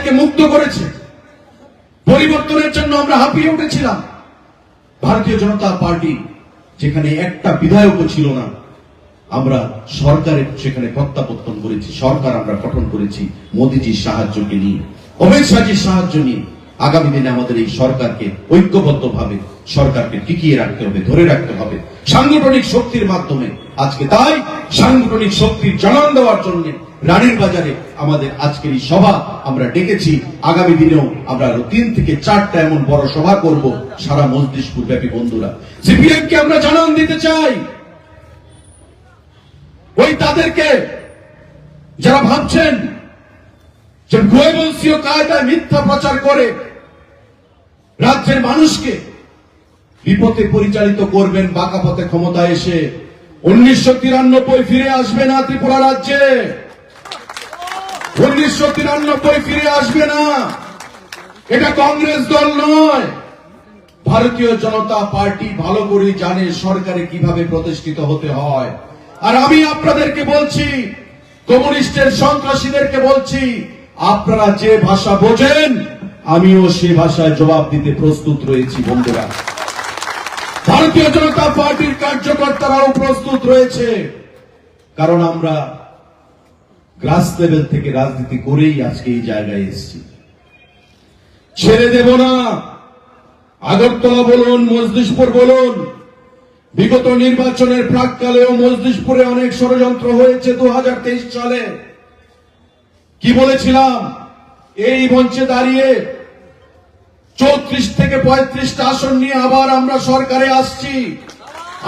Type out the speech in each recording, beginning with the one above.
আমাদেরকে মুক্ত করেছে। পরিবর্তনের জন্য আমরা হাঁপিয়ে উঠেছিলাম। ভারতীয় জনতা পার্টি যেখানে একটা বিধায়কও ছিল না, আমরা সরকারের সেখানে প্রত্যাবর্তন করেছি, সরকার আমরা গঠন করেছি, মোদীজির সাহায্যকে নিয়ে, অমিত শাহজির সাহায্য নিয়ে। আগামী দিনে আমাদের এই সরকারকে ঐক্যবদ্ধভাবে সরকারকে টিকিয়ে রাখতে হবে, ধরে রাখতে হবে। সাংগঠনিক শক্তির মাধ্যমে আজকে তাই সাংগঠনিক শক্তির জানান দেওয়ার জন্য রানীর বাজারে আমাদের আজকের এই সভা আমরা ডেকেছি। আগামী দিনেও আমরা তিন থেকে চারটা এমন বড় সভা করব সারা মজলিশপুর ব্যাপী বন্ধুরা। সিপিএম কে আমরা জানান দিতে চাই। ওই তাদেরকে যারা ভাবছেন যে গোয়েবংশীয় কায়দায় মিথ্যা প্রচার করে রাজ্যের মানুষকে বিপথে পরিচালিত করবেন, বাঁকা পথে ক্ষমতায় এসে। উনিশশো তিরানব্বই ফিরে আসবে না ত্রিপুরা রাজ্যে। উনিশশো তিরানব্বই ফিরে আসবে না। এটা কংগ্রেস দল নয়। ভারতীয় জনতা পার্টি ভালো করে জানে সরকারে কীভাবে প্রতিষ্ঠিত হতে হয়। আর আমি আপনাদেরকে বলছি, কমিউনিস্টের সন্ত্রাসীদেরকে বলছি, আপনারা যে ভাষা বোঝেন আমিও সে ভাষায় জবাব দিতে প্রস্তুত রয়েছি, বন্ধুরা। ভারতীয় জনতা পার্টির কার্যকর্তারাও প্রস্তুত রয়েছে। কারণ আমরা গ্রাস লেভেল থেকে রাজনীতি করেই আজকে এই জায়গায় এসেছি। ছেড়ে দেব না। আগরতলা বলুন, মজলিশপুর বলুন। বিগত নির্বাচনের প্রাককালেও মজলিশপুরে অনেক ষড়যন্ত্র হয়েছে দু হাজার তেইশ সালে। কি বলেছিলাম? এই মঞ্চে দাঁড়িয়ে চৌত্রিশ থেকে পঁয়ত্রিশটা আসন নিয়ে আবার আমরা সরকারে আসছি।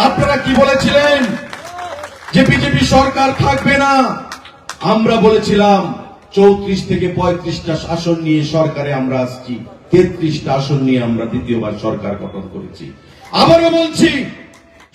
আপনারা কি বলেছিলেন? যে বিজেপি সরকার থাকবে না, আমরা বলেছিলাম চৌত্রিশ থেকে পঁয়ত্রিশটা আসন নিয়ে সরকারে আমরা আসছি। তেত্রিশটা আসন নিয়ে আমরা দ্বিতীয়বার সরকার গঠন করেছি। আবারও বলছি